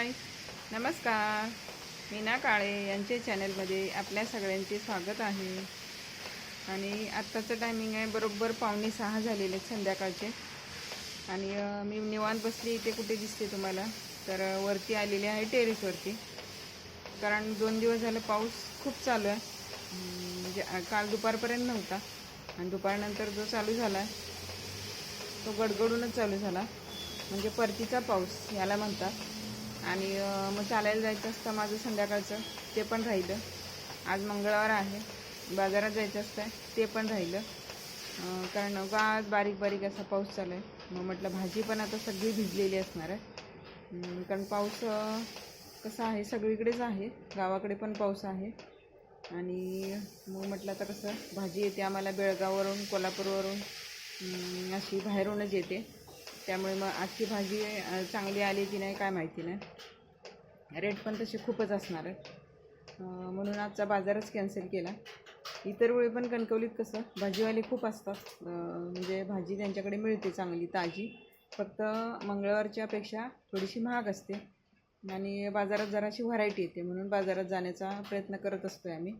हाय. नमस्कार. मीना काळे यांचे चॅनलमध्ये आपल्या सगळ्यांचे स्वागत आहे. आणि आत्ताचं टायमिंग आहे बरोबर पावणे सहा झालेले आहेत संध्याकाळचे. आणि मी निवांत बसली इथे कुठे दिसते तुम्हाला? तर वरती आलेली आहे टेरेसवरती कारण दोन दिवस झालं पाऊस खूप चालू आहे. म्हणजे काल दुपारपर्यंत नव्हता. आणि दुपारनंतर जो चालू झाला तो गडगडूनच चालू झाला. म्हणजे परतीचा पाऊस याला म्हणतात. आणि मग चालायला जायचं असतं माझं संध्याकाळचं ते पण राहिलं. आज मंगळवार आहे बाजारात जायचं असतं ते पण राहिलं. कारण आज बारीक बारीक असा पाऊस चालू आहे. मग म्हटलं भाजी पण आता सगळी भिजलेली असणार आहे. कारण पाऊस कसा आहे सगळीकडेच आहे. गावाकडे पण पाऊस आहे. आणि मग म्हटलं आता कसं भाजी येते आम्हाला बेळगाववरून कोल्हापूरवरून अशी बाहेरूनच येते. त्यामुळे मग आजची भाजी चांगली आली की नाही काय माहिती नाही. रेट पण तसे खूपच असणार आहेत म्हणून आजचा बाजारच कॅन्सल केला. इतर वेळी पण कणकवलीत कसं भाजीवाले खूप असतात. म्हणजे भाजी त्यांच्याकडे मिळते चांगली ताजी. फक्त मंगळवारच्या अपेक्षा थोडीशी महाग असते. आणि बाजारात जराशी व्हरायटी येते म्हणून बाजारात जाण्याचा प्रयत्न करत असतो आहे आम्ही.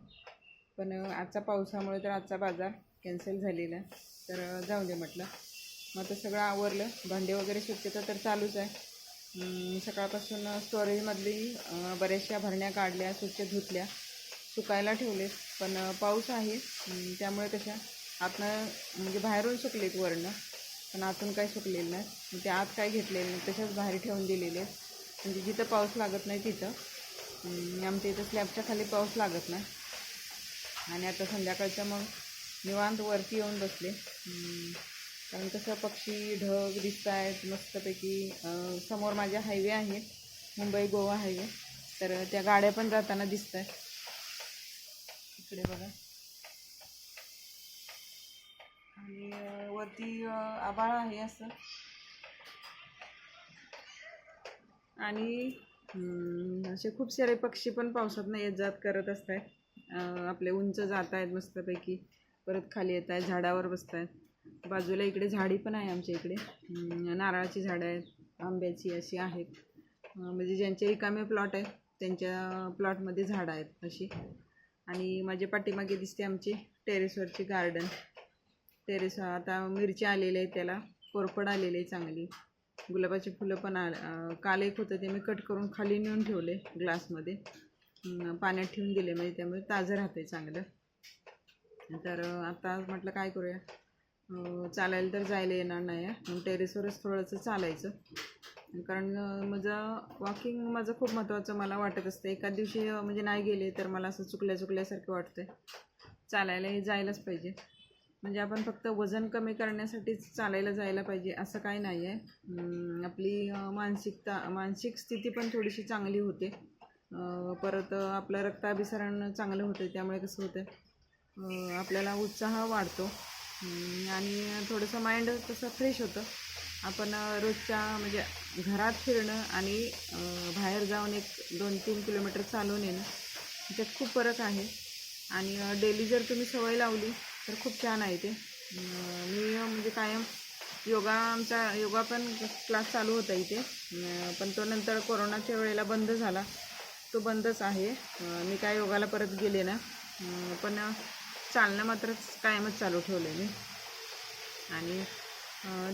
पण आजचा पावसामुळे तर आजचा बाजार कॅन्सल झालेला तर जाऊ दे म्हटलं. मग आता सगळं आवरलं. भांडे वगैरे स्वच्छता तर चालूच आहे. सकाळपासून स्टोरेजमधली बऱ्याचशा भरण्या काढल्या स्वच्छ धुतल्या सुकायला ठेवले. पण पाऊस आहे. त्यामुळे कशा आतनं म्हणजे बाहेरून सुकलेत वरनं पण आतून काही सुकलेलं नाही. ते आत काय घेतलेलं नाही. तशाच बाहेर ठेवून दिलेले आहेत. म्हणजे जिथं पाऊस लागत नाही तिथं. आमच्या इथं स्लॅबच्या खाली पाऊस लागत नाही. आणि आता संध्याकाळचं मग निवांत वरती येऊन बसले. कारण कसं पक्षी ढग दिसत आहेत मस्तपैकी समोर माझ्या हायवे आहे मुंबई गोवा हायवे तर त्या गाड्या पण जाताना दिसत आहेत इकडे बघा. आणि वरती आभाळ आहे असं. आणि असे खूप सारे पक्षी पण पावसात येत जात करत असत आहेत आपले उंच जात आहेत मस्तपैकी. परत खाली येत आहेत झाडावर बसत आहेत बाजूला इकडे झाडी पण आहे आमच्या इकडे. नारळाची झाडं आहेत आंब्याची अशी आहेत. म्हणजे ज्यांचे रिकामे प्लॉट आहेत त्यांच्या प्लॉटमध्ये झाडं आहेत अशी. आणि माझ्या पाठीमागे दिसते आमची टेरेसवरची गार्डन टेरेस आता मिरची आलेली आहे त्याला. कोरफड आलेली आहे चांगली. गुलाबाची फुलं पण आ काल एक होतं ते मी कट करून खाली नेऊन ठेवले ग्लासमध्ये पाण्यात ठेवून दिले म्हणजे त्यामुळे ताजं राहते चांगलं. तर आता म्हटलं काय करूया? चालायला तर जायला येणार नाही आहे. मग टेरेसवरच थोडंसं चालायचं. कारण माझं वॉकिंग माझं खूप महत्त्वाचं मला वाटत असतं. एका दिवशी म्हणजे नाही गेले तर मला असं चुकल्या चुकल्यासारखं वाटतं चालायलाही जायलाच पाहिजे. म्हणजे आपण फक्त वजन कमी करण्यासाठीच चालायला जायला पाहिजे असं काही नाही आहे. आपली मानसिकता मानसिक स्थिती पण थोडीशी चांगली होते. परत आपलं रक्ताभिसरण चांगलं होतं त्यामुळे कसं होतं आपल्याला उत्साह वाढतो. आणि थोडंसं माइंड तसं फ्रेश होतं. आपण रोजच्या म्हणजे घरात फिरणं आणि बाहेर जाऊन एक दोन तीन किलोमीटर चालून येणं त्याच्यात खूप फरक आहे. आणि डेली जर तुम्ही सवय लावली तर खूप छान आहे ते. मी म्हणजे कायम योगा आमचा योगा पण क्लास चालू होता इथे. पण तो नंतर कोरोनाच्या वेळेला बंद झाला. तो बंदच आहे. मी काय योगाला परत गेले ना. पण चालणं मात्र कायमच चालू ठेवलं आहे. मी आणि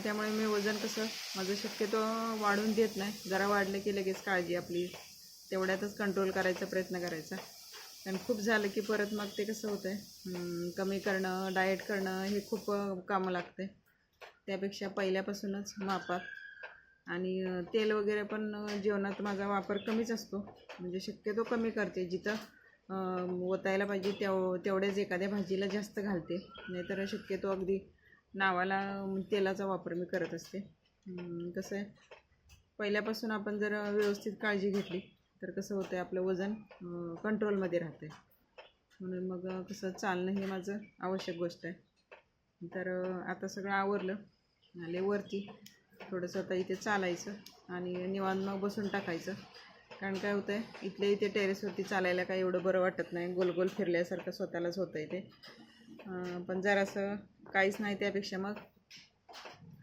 त्यामुळे मी वजन कसं माझं शक्यतो वाढून देत नाही. जरा वाढलं की लगेच काळजी आपली तेवढ्यातच कंट्रोल करायचा प्रयत्न करायचा. कारण खूप झालं की परत मग ते कसं होतं आहे कमी करणं डाएट करणं हे खूप कामं लागते त्यापेक्षा पहिल्यापासूनच मापात. आणि तेल वगैरे पण जेवणात माझा वापर कमीच असतो. म्हणजे शक्यतो कमी करते. जिथं ओतायला पाहिजे तेव तेवढेच एखाद्या भाजीला जास्त घालते. नाहीतर शक्यतो अगदी नावाला तेलाचा वापर मी करत असते. कसं आहे पहिल्यापासून आपण जर व्यवस्थित काळजी घेतली तर कसं होतं आहे आपलं वजन कंट्रोलमध्ये राहतं आहे म्हणून मग कसं चालणं हे माझं आवश्यक गोष्ट आहे. तर आता सगळं आवरलं. आले वरती. थोडंसं आता इथे चालायचं आणि निवांत मग बसून टाकायचं. कारण काय होतं आहे इथल्या इथे टेरेसवरती चालायला काय एवढं बरं वाटत नाही. गोल गोल फिरल्यासारखं स्वतःलाच होतं आहे ते पण जरासं काहीच नाही त्यापेक्षा मग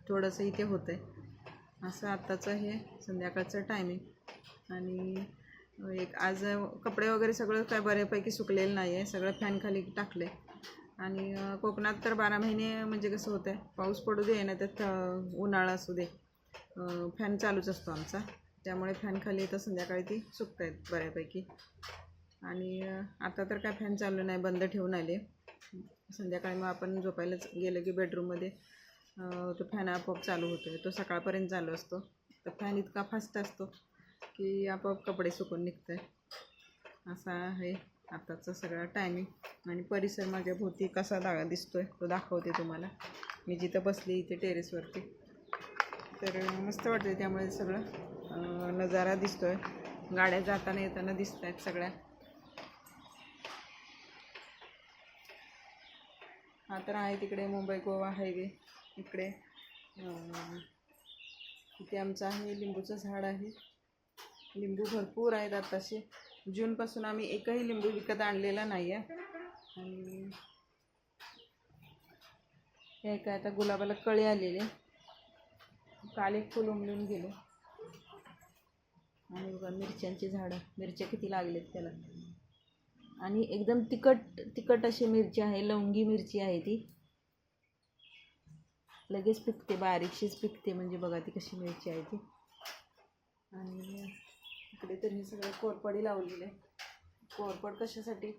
थोडंसं इथे होतं आहे असं आत्ताचं हे संध्याकाळचं टायमिंग आणि एक आज कपडे वगैरे सगळं काय बऱ्यापैकी सुकलेलं नाही आहे सगळं फॅनखाली टाकले आणि कोकणात तर बारा महिने म्हणजे कसं होतं आहे पाऊस पडू दे ना त्यात उन्हाळा असू दे. फॅन चालूच असतो आमचा. त्यामुळे फॅन खाली तर संध्याकाळी ती सुकत आहेत बऱ्यापैकी. आणि आता तर काय फॅन चालू नाही बंद ठेवून आले. संध्याकाळी मग आपण झोपायलाच गेलं की बेडरूममध्ये तो फॅन आपोआप चालू होतो आहे तो सकाळपर्यंत चालू असतो. तर फॅन इतका फास्ट असतो की आपोआप कपडे सुकून निघत आहे असा आहे आताचा सगळा टायमिंग आणि परिसर माझ्या भोवती कसा दा दिसतो आहे तो दाखवते तुम्हाला. मी जिथं बसली इथे टेरेसवरती तर मस्त वाटते त्यामुळे सगळं. नजारा दिसतोय. गाड्या जाताना येताना दिसत आहेत सगळ्या. हा तर आहे तिकडे मुंबई गोवा हायवे. इकडे इथे आमचं आहे लिंबूचं झाड आहे. लिंबू भरपूर आहेत आत्ताशी जूनपासून आम्ही एकही लिंबू विकत आणलेला नाही आहे आणि हे काय आता गुलाबाला कळे आलेले. काल एक फुल उमलून गेले. आणि बघा मिरच्यांची झाडं. मिरच्या किती लागलेत त्याला. आणि एकदम तिखट तिखट अशी मिरची आहे लवंगी मिरची आहे ती. लगेच पिकते बारीकशीच पिकते म्हणजे बघा ती कशी मिरची आहे ती. आणि इकडे तर हे सगळं कोरपडी लावलेलं आहे. कोरपड कशासाठी?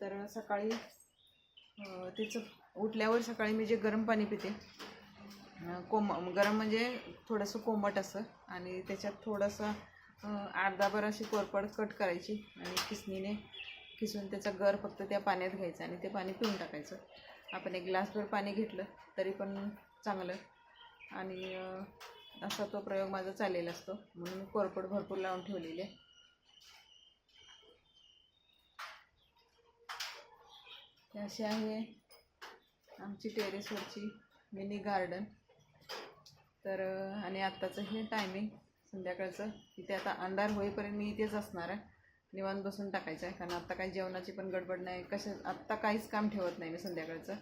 तर सकाळी तिचं त्याचं उठल्यावर सकाळी मी जे गरम पाणी पिते कोम गरम म्हणजे थोडंसं कोमट असं आणि त्याच्यात थोडंसं अर्धाभर अशी कोरपड कट करायची आणि किसनीने किसून त्याचा गर फक्त त्या पाण्यात घ्यायचा आणि ते पाणी पिऊन टाकायचं. आपण एक ग्लासभर पाणी घेतलं तरी पण चांगलं आणि असा तो प्रयोग माझा चाललेला असतो. म्हणून कोरपड भरपूर लावून ठेवलेली आहे. अशी आहे आमची टेरेसवरची मिनी गार्डन. तर आणि आत्ताचं हे टायमिंग संध्याकाळचं इथे आता अंधार होईपर्यंत मी इथेच असणार आहे. निवांत बसून टाकायचं आहे कारण आत्ता काही जेवणाची पण गडबड नाही. कशा आत्ता काहीच काम ठेवत नाही मी संध्याकाळचं.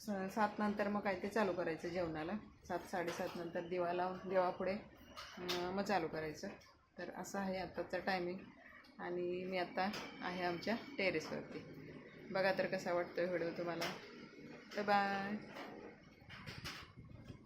स सात नंतर मग काय ते चालू करायचं जेवणाला. सात साडेसात नंतर दिवाला देवापुढे मग चालू करायचं. तर असं आहे आत्ताचं टायमिंग आणि मी आत्ता आहे आमच्या टेरेसवरती बघा तर कसा वाटतो व्हिडिओ तुम्हाला. तर बाय